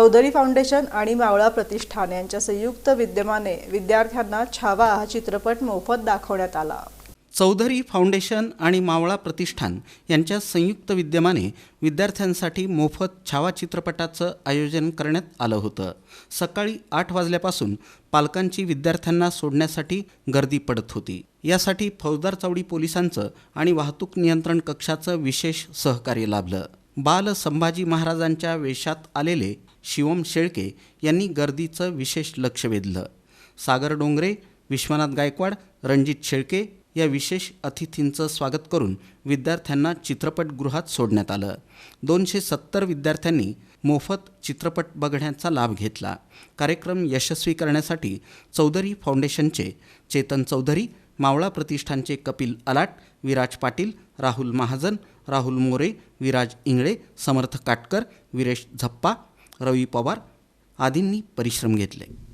Chaudhari foundation आणि मावळा प्रतिष्ठान यांच्या संयुक्त विद्यमाने विद्यार्थ्यांना छावा हा चित्रपट मोफत दाखवण्यात आला. चौधरी फाउंडेशन आणि मावळा प्रतिष्ठान यांच्या संयुक्त विद्यमाने विद्यार्थ्यांसाठी मोफत छावा चित्रपटाचं आयोजन करण्यात आलं होतं. सकाळी आठ वाजल्यापासून पालकांची विद्यार्थ्यांना सोडण्यासाठी गर्दी पडत होती. यासाठी फौजदार चौडी पोलिसांचं आणि वाहतूक नियंत्रण कक्षाचं विशेष सहकार्य लाभलं. बाल संभाजी महाराजांच्या वेशात आलेले शिवम शेळके यांनी गर्दीचं विशेष लक्ष वेधलं. सागर डोंगरे विश्वनाथ गायकवाड रणजित शेळके या विशेष अतिथींचं स्वागत करून विद्यार्थ्यांना चित्रपटगृहात सोडण्यात आलं. दोनशे सत्तर विद्यार्थ्यांनी मोफत चित्रपट बघण्याचा लाभ घेतला. कार्यक्रम यशस्वी करण्यासाठी चौधरी फाउंडेशनचे चेतन चौधरी मावळा प्रतिष्ठानचे कपिल अलाट विराज पाटील राहुल महाजन राहुल मोरे विराज इंगळे समर्थ काटकर विरेश झप्पा रवी पवार आदींनी परिश्रम घेतले.